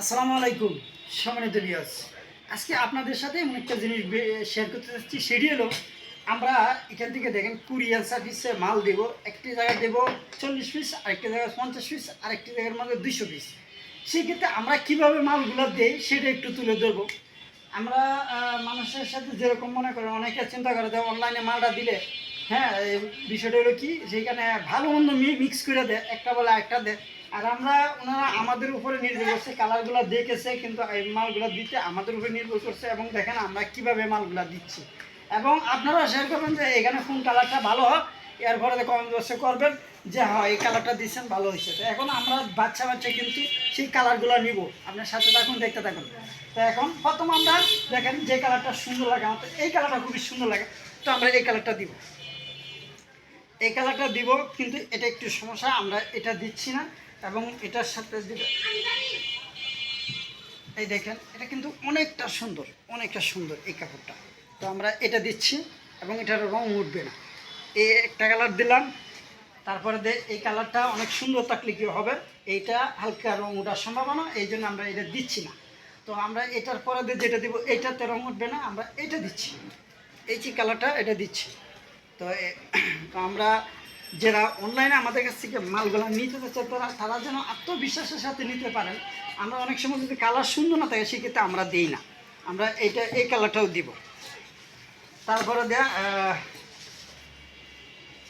আসসালামু আলাইকুম, সম্মানিত বিয়াস আজকে আপনাদের সাথে এমন একটা জিনিস শেয়ার করতে চাচ্ছি সেটি হলো, আমরা এখান থেকে দেখেন কুরিয়ার সার্ভিসে মাল দেব। একটি জায়গায় দেবো চল্লিশ পিস আরেকটি জায়গায় পঞ্চাশ পিস আরেকটি জায়গার মধ্যে দুইশো পিস সেক্ষেত্রে আমরা কীভাবে মালগুলো দেই, সেটা একটু তুলে ধরবো। আমরা মানুষের সাথে যেরকম মনে করেন, অনেকে চিন্তা করে যে অনলাইনে মালটা দিলে হ্যাঁ বিষয়টা হলো কি সেইখানে ভালো মন্দ মিক্স করে দেয়, একটা বলে একটা দেয়। আর আমরা ওনারা আমাদের উপরে নির্ভর করছে, কালারগুলো দেখেছে, কিন্তু এই মালগুলো দিতে আমাদের উপরে নির্ভর করছে এবং দেখেন আমরা কীভাবে মালগুলো দিচ্ছি। এবং আপনারা শেয়ার করবেন যে এখানে কোন কালারটা ভালো হয়, এরপরে কমেন্ট বক্সে করবেন যে হ্যাঁ এই কালারটা দিচ্ছেন, ভালো হয়েছে। তো এখন আমরা বাচ্চা বাচ্চা কিন্তু সেই কালারগুলো নিব। আপনার সাথে থাকুন, দেখতে থাকুন। তো এখন প্রথম আমরা দেখেন যে কালারটা সুন্দর লাগে আমার তো এই কালারটা খুবই সুন্দর লাগে। তো আমরা এই কালারটা দিব। এই কালারটা দিব, কিন্তু এটা একটু সমস্যা, আমরা এটা দিচ্ছি না। এবং এটার সাথে এই দেখেন, এটা কিন্তু অনেকটা সুন্দর অনেকটা সুন্দর এই কাপড়টা। তো আমরা এটা দিচ্ছি এবং এটার রং উঠবে না। এই একটা কালার দিলাম, তারপরে এই কালারটা অনেক সুন্দর থাকলে কি হবে। এইটা হালকা রং ওঠার সম্ভাবনা, এই জন্য আমরা এটা দিচ্ছি না। তো আমরা এটার পরে দিয়ে যেটা দেবো এইটাতে রং উঠবে না, আমরা এটা দিচ্ছি। এই যে কালারটা, এটা দিচ্ছি। তো আমরা যারা অনলাইনে আমাদের কাছ থেকে মালগুলো নিতে চাচ্ছে, তারা তারা যেন আত্মবিশ্বাসের সাথে নিতে পারেন। আমরা অনেক সময় যদি কালার সুন্দর না থাকে, সেক্ষেত্রে আমরা দিই না। আমরা এইটা, এই কালারটাও দিব। তারপরে দেয়া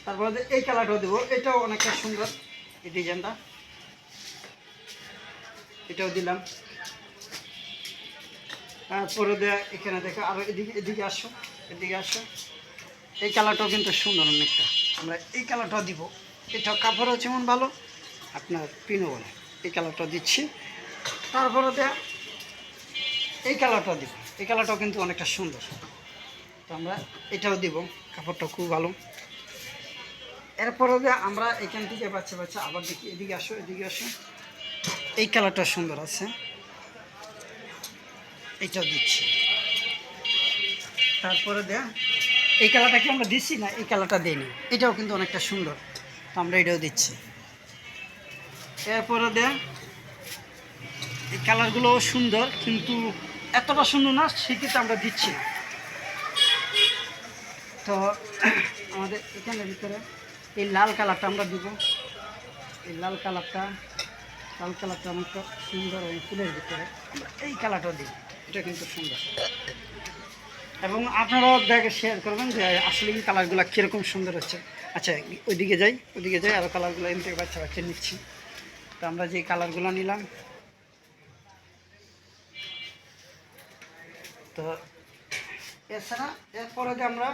তারপরে এই কালারটাও দেবো। এটাও অনেকটা সুন্দর, এই ডিজাইনটা এটাও দিলাম। তারপরে দেয়া, এখানে দেখো আরও এদিকে এদিকে আসো এদিকে আসো। এই কালারটাও কিন্তু সুন্দর অনেকটা। আমরা এই কালারটাও দিব। এটা কাপড়ও যেমন ভালো, আপনার পিনও বলে। এই কালারটা দিচ্ছি। তারপরে দেয়া, এই কালারটাও দিব। এই কালারটাও কিন্তু অনেকটা সুন্দর। তো আমরা এটাও দিব। কাপড়টা খুব ভালো। এরপরে আমরা এখান থেকে বাচ্চা বাচ্চা আবার দেখি। এদিকে আসো এদিকে আসো। এই কালারটা সুন্দর আছে। এইটাও দিচ্ছি। তারপরে দেয়া এই কালারটা কি আমরা দিচ্ছি না এই কালারটা দিইনি এটাও কিন্তু অনেকটা সুন্দর। তো আমরা এটাও দিচ্ছি। এরপরে দেয়া এই কালারগুলোও সুন্দর, কিন্তু এতটা সুন্দর না, সেক্ষেত্রে আমরা দিচ্ছি না। তো আমাদের এখানের ভিতরে এই লাল কালারটা আমরা দিব। এই লাল কালারটা লাল কালারটা অনেকটা সুন্দর এবং ফুলের ভিতরে। আমরা এই কালারটা দিই। এটা কিন্তু সুন্দর। এবং আপনারাও দেখে শেয়ার করবেন যে আসলে এই কালারগুলো কীরকম সুন্দর হচ্ছে। আচ্ছা ওইদিকে যাই ওইদিকে যাই আরও কালারগুলো এমনি থেকে বাচ্চা বাচ্চা নিচ্ছি। তো আমরা যে কালারগুলো নিলাম। তো এছাড়া এরপরে যে আমরা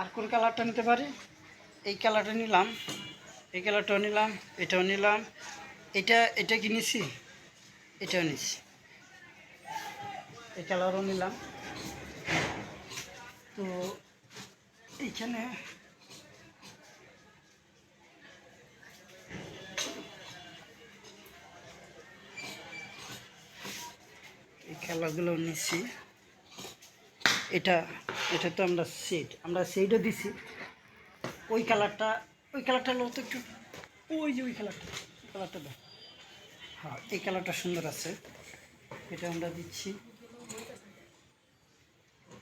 আর কোন কালারটা নিতে পারি? এই কালারটা নিলাম। এই কালারটাও নিলাম, এটাও নিলাম। এটা এটা কি নিছি? এটাও নিছি। এই কালারও নিলাম। তো এইখানে এই কালারগুলো নিচ্ছি। এটা এটা তো আমরা সেট আমরা সেইটা দিছি। ওই কালারটা ওই কালারটা হলো তো একটু, ওই যে ওই কালারটা কালারটা দেখ। হ্যাঁ এই কালারটা সুন্দর আছে। এটা আমরা দিচ্ছি।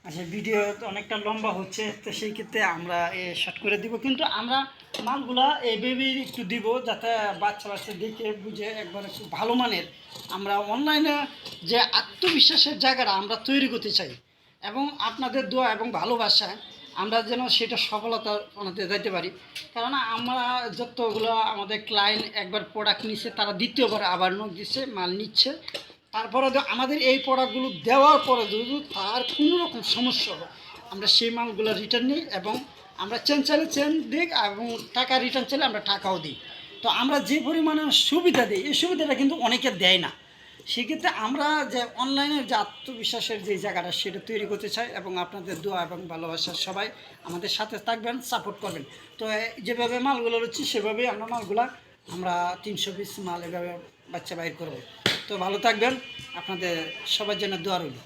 আচ্ছা ভিডিও তো অনেকটা লম্বা হচ্ছে, তো সেই ক্ষেত্রে আমরা এ শর্ট করে দিব। কিন্তু আমরা মালগুলা এইভাবেই একটু দিব যাতে বাচ্চা বাচ্চা দেখে বুঝে একবার একটু ভালো মানের। আমরা অনলাইনে যে আত্মবিশ্বাসের জায়গাটা আমরা তৈরি করতে চাই এবং আপনাদের দোয়া এবং ভালোবাসায় আমরা যেন সেটা সফলতা বানাতে যাইতে পারি। কারণ আমরা যতগুলো আমাদের ক্লায়েন্ট একবার প্রোডাক্ট নিচ্ছে তারা দ্বিতীয়বার আবার নোট দিচ্ছে মাল নিচ্ছে। তারপরে আমাদের এই প্রোডাক্টগুলো দেওয়ার পরে যদি তার কোনো রকম সমস্যা হয়, আমরা সেই মালগুলো রিটার্ন নিই এবং আমরা চেন চাইলে চেন দিই এবং টাকা রিটার্ন চাইলে আমরা টাকাও দিই। তো আমরা যে পরিমাণে সুবিধা দিই, এই সুবিধাটা কিন্তু অনেকে দেয় না। সেক্ষেত্রে আমরা যে অনলাইনের যে আত্মবিশ্বাসের যে জায়গাটা, সেটা তৈরি করতে চাই এবং আপনাদের দোয়া এবং ভালোবাসার সবাই আমাদের সাথে থাকবেন সাপোর্ট করবেন। তো যেভাবে মালগুলো রয়েছে, সেভাবেই আমরা মালগুলা আমরা তিনশো পিস মাল এভাবে বাচ্চা বাইর করব। তো ভালো থাকবেন। আপনাদের সবার জন্য দোয়া রইল।